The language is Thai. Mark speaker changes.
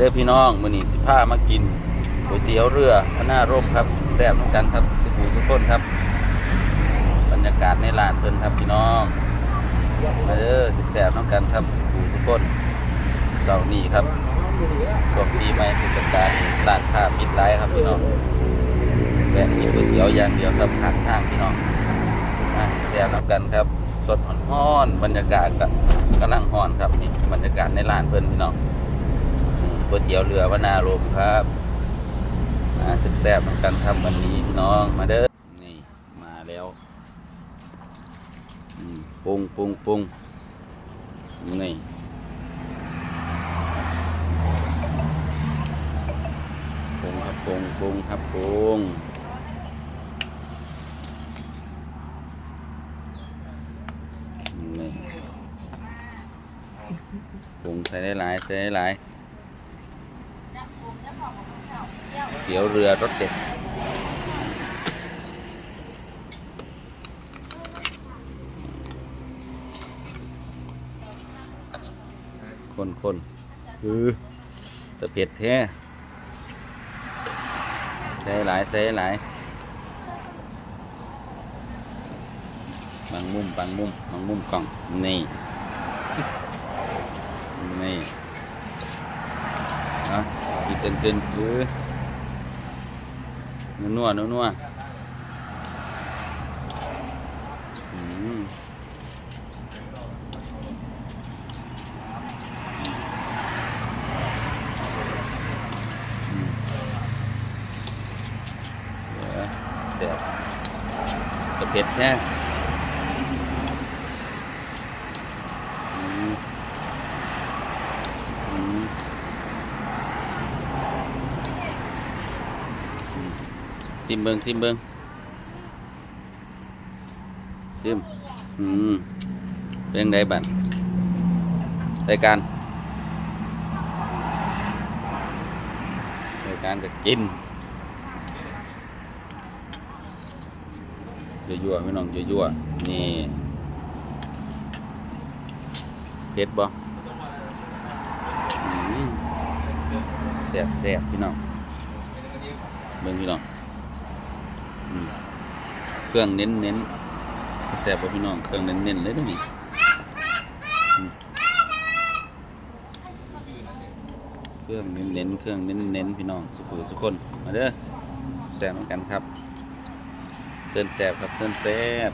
Speaker 1: เด้อพี่น้องมื้อนี้สิพามากินก๋วยเตี๋ยวเรือพระหน้าร่มครับแซ่บน้ำกันครับสุขุสุขคนครับ บรรยากาศในร้านเพิ่นครับพี่น้องมาเด้อสิแซ่บน้ำกันครับสุขุสุขคนเสาร์นี้ครับช่วงปีใหม่เทศกาลร้านค้าปิดร้ายครับพี่น้องแวะกินก๋วยเตี๋ยวอย่างเดียวครับทางทางพี่น้องมาสิแซ่บน้ำกันครับสดฮ้อนๆบรรยากาศก็กำลังฮ้อนครับนี่บรรยากาศในร้านเพิ่นพี่น้อง ก๋วยเตี๋ยวเรือวนาโรมครับมาแซ่บๆเหมือนกันครับวันนี้พี่น้องมาเด้อนี่มาแล้วปรุงปรุงปรุงนี่ปรุงครับปรุงปรุงครับปรุงนี่ปรุงใส่ได้หลายใส่ได้หลาย เตี๋ยวเรือรสเด็ดคนคนคือตะเพ็ดแท้ใส่หลายใส่หลายบางมุมบางมุมบางมุมกล่อง นี่ นี่อะอีกเส้นเกินคือ นัวนัวนัวเดี๋ยวเสียบกระเพ็ดแท้ อืมอืม ซิมเบิงซิมเบิงซิมอืมเป็นไงบ้างรายการรายการก็กินยั่วพี่น้องยั่วนี่เผ็ดบ่แซ่บแซ่บพี่น้องเบิ่งพี่น้อง เครื่องเน้นเน้นแซบพี่น้อง เครื่องเน้นเน้นเลยตรงนี้เครื่องเน้นเน้นเครื่องเน้นเน้นพี่น้องสุขุทุกคน มาเด้อแซบเหมือนกันครับเส้นแซบครับเส้นแสบ